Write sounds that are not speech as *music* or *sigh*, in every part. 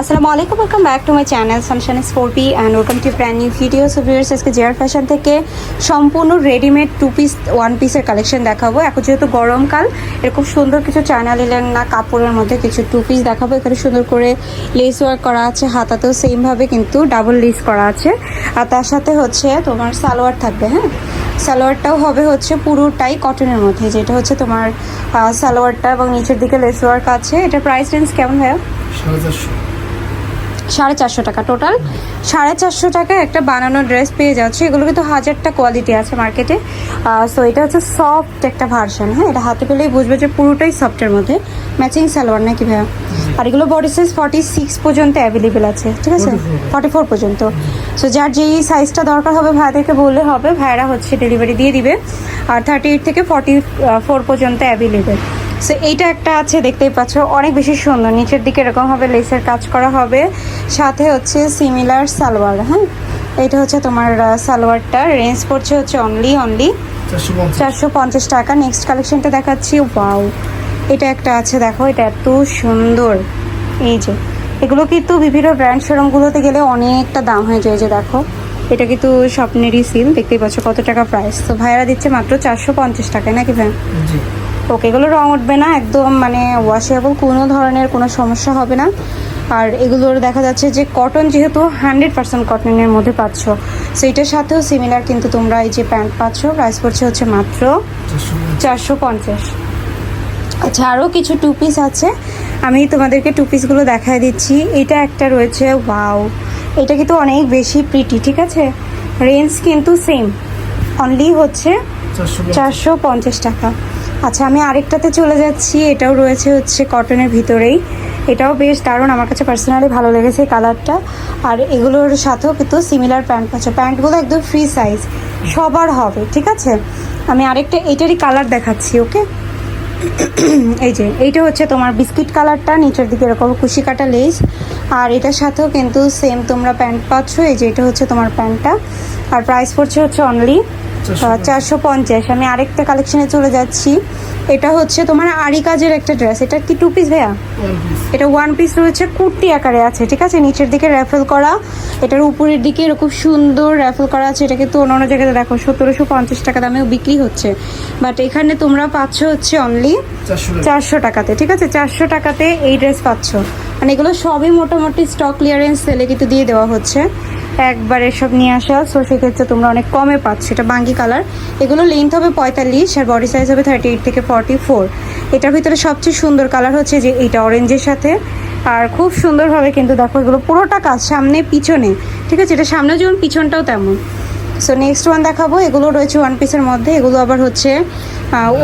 আসসালামু আলাইকুম welcome back to my channel সানশান sporty and welcome to brand new video so আজকে জেয়ার fashion থেকে সম্পূর্ণ রেডিমেড টু পিস ওয়ান পিসের কালেকশন দেখাবো। এখন যেহেতু গরমকাল এরকম সুন্দর কিছু চায়না লিলেন না কাপড়ের মধ্যে কিছু টু পিস দেখাবো। এখানে সুন্দর করে লেস ওয়ার্ক করা আছে, হাতাতেও সেমভাবে কিন্তু ডাবল লেস করা আছে। আর তার সাথে হচ্ছে তোমার সালোয়ার থাকবে হ্যাঁ? সালোয়ারটাও হবে হচ্ছে পুরোটাই কটনের মধ্যে, যেটা হচ্ছে তোমার সালোয়ারটা এবং নিচের দিকে লেস ওয়ার্ক আছে। এটা প্রাইস রেঞ্জ কেমন ভাইয়া? সাড়ে চারশো টাকা টোটাল। সাড়ে চারশো টাকায় একটা বানানো ড্রেস পেয়ে যাচ্ছে। এগুলো কিন্তু হাজারটা কোয়ালিটি আছে মার্কেটে সো এটা হচ্ছে সফট একটা ভার্সন হ্যাঁ? এটা হাতে পেলেই বুঝবে যে পুরোটাই সফটের মধ্যে। ম্যাচিং সালোয়ার নাকি ভাইয়া? আর এগুলো বডি সাইজ ফর্টি সিক্স পর্যন্ত অ্যাভেলেবেল আছে ঠিক আছে? 44 ফর্টি ফোর পর্যন্ত। সো যার যেই সাইজটা দরকার হবে ভাইয়াদেরকে বললে হবে। ভাইয়ারা হচ্ছে ডেলিভারি দিয়ে দিবে। আর থার্টি এইট থেকে ফর্টি ফোর পর্যন্ত অ্যাভেলেবেল সো এইটা একটা আছে দেখতেই পাচ্ছ। অনেক বেশি সুন্দর। নিচের দিকে এরকম হবে লেসের কাজ করা হবে। সাথে হচ্ছে সিমিলার সালোয়ার হ্যাঁ? এইটা হচ্ছে তোমার সালোয়ারটা। রেঞ্জ পড়ছে হচ্ছে অনলি অনলি চারশো পঞ্চাশ। টাকা। নেক্সট কালেকশনটা দেখাচ্ছি। ওয়াও এটা একটা আছে দেখো এটা এত সুন্দর। এই যে এগুলো কিন্তু বিভিন্ন ব্র্যান্ড শোরুমগুলোতে গেলে অনেকটা দাম হয়ে যায় যে দেখো। এটা কিন্তু স্বপ্নেরই সিল দেখতেই পাচ্ছ কত টাকা প্রাইস তো ভাইয়ারা দিচ্ছে মাত্র চারশো পঞ্চাশ টাকায় নাকি ভাই? ওকে এগুলো রং উঠবে না একদম মানে ওয়াশেবল কোনো ধরনের কোনো সমস্যা হবে না। আর এগুলোর দেখা যাচ্ছে যে কটন যেহেতু হান্ড্রেড পার্সেন্ট কটনের মধ্যে পাচ্ছ সো এটার সাথেও সিমিলার কিন্তু তোমরা এই যে প্যান্ট পাচ্ছ প্রাইস পড়ছে হচ্ছে মাত্র চারশো পঞ্চাশ। আচ্ছা আরও কিছু টু পিস আছে আমি তোমাদেরকে টু পিসগুলো দেখায় দিচ্ছি। এটা একটা রয়েছে ওয়াও এটা কিন্তু অনেক বেশি প্রিটি ঠিক আছে? রেঞ্জ কিন্তু সেম অনলি হচ্ছে চারশো পঞ্চাশ টাকা। আচ্ছা আমি আরেকটাতে চলে যাচ্ছি। এটাও রয়েছে হচ্ছে কটনের ভিতরেই। এটাও বেশ দারুণ। আমার কাছে পার্সোনালি ভালো লেগেছে কালারটা আর এগুলোর সাথেও কিন্তু সিমিলার প্যান্ট পাচ্ছে প্যান্টগুলো একদম ফ্রি সাইজ সবার হবে, ঠিক আছে? আমি আরেকটা এটারই কালার দেখাচ্ছি ওকে *clears throat* এই যে, এইটা হচ্ছে তোমার বিস্কিট কালারটা নিচের দিকে এরকম কুশি কাটা লেস আর এটার সাথেও কিন্তু সেম তোমরা প্যান্ট পাচ্ছ। এই যে, এটা হচ্ছে তোমার প্যান্টটা আর প্রাইস পড়ছে হচ্ছে অনলি চারশো পঞ্চাশ। আমি আরেকটা কালেকশনে চলে যাচ্ছি। এটা হচ্ছে তোমার আরি কাজের একটা ড্রেস এটা কি টু পিস ভাইয়া? এটা ওয়ান পিস রয়েছে কুর্তি আকারে আছে ঠিক আছে? নিচের দিকে র্যাফেল করা। এটার উপরের দিকে এরকম সুন্দর র্যাফেল করা আছে। এটা কিন্তু অন্য অন্য জায়গাতে দেখো সতেরোশো পঞ্চাশ টাকা দামেও বিক্রি হচ্ছে। বাট এখানে তোমরা পাচ্ছ হচ্ছে অনলি চারশো চারশো টাকাতে ঠিক আছে? চারশো টাকাতে এই ড্রেস পাচ্ছ। মানে এগুলো সবই মোটামুটি স্টক ক্লিয়ারেন্স সেলে কিন্তু দিয়ে দেওয়া হচ্ছে। একবার এসব নিয়ে আসা সো সেক্ষেত্রে তোমরা অনেক কমে পাচ্ছ। এটা বাঙ্গি কালার এগুলো লেন্থ হবে পঁয়তাল্লিশ আর বডি সাইজ হবে থার্টি এইট থেকে ফর্টি ফোর এটার ভিতরে সবচেয়ে সুন্দর কালার হচ্ছে যে এইটা অরেঞ্জের সাথে। আর খুব সুন্দরভাবে কিন্তু দেখো এগুলো পুরোটা কাজ সামনে, পিছনে। ঠিক আছে? এটা সামনে যেমন, পিছনটাও তেমন। সো নেক্সট ওয়ান দেখাবো। এগুলো রয়েছে ওয়ান পিসের মধ্যে। এগুলো আবার হচ্ছে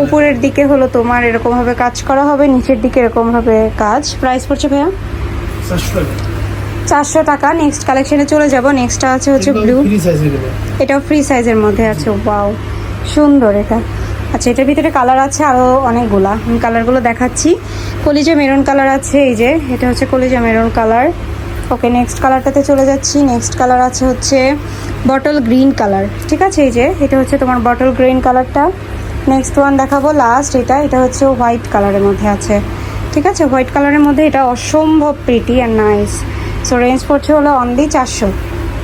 উপরের দিকে হলো তোমার এরকমভাবে কাজ করা হবে, নিচের দিকে এরকমভাবে কাজ। প্রাইস পড়ছে ভাইয়া? চারশো টাকা। নেক্সট কালেকশনে চলে যাব। নেক্সটটা আছে হচ্ছে ব্লু এটাও ফ্রি সাইজের মধ্যে আছে। ওয়াও সুন্দর এটা। আচ্ছা এটার ভিতরে কালার আছে আরও অনেকগুলা। আমি কালারগুলো দেখাচ্ছি। কলিজা মেরুন কালার আছে এই যে। এটা হচ্ছে কলিজা মেরুন কালার ওকে নেক্সট কালারটাতে চলে যাচ্ছি। নেক্সট কালার আছে হচ্ছে বটল গ্রিন কালার ঠিক আছে এই যে। এটা হচ্ছে তোমার বটল গ্রিন কালারটা নেক্সট ওয়ান দেখাবো। লাস্ট এটা। এটা হচ্ছে হোয়াইট কালারের মধ্যে আছে। ঠিক আছে হোয়াইট কালারের মধ্যে এটা অসম্ভব pretty and nice so range পড়ছে হলো অনলি চারশো।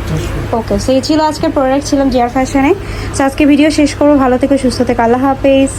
চারশো। ওকে সেই ছিল আজকের প্রোডাক্ট ছিলাম জিয়ার ফ্যাশনে সো আজকে ভিডিও শেষ করব। ভালো থেকে সুস্থ থেকে। আল্লাহ হাফেজ।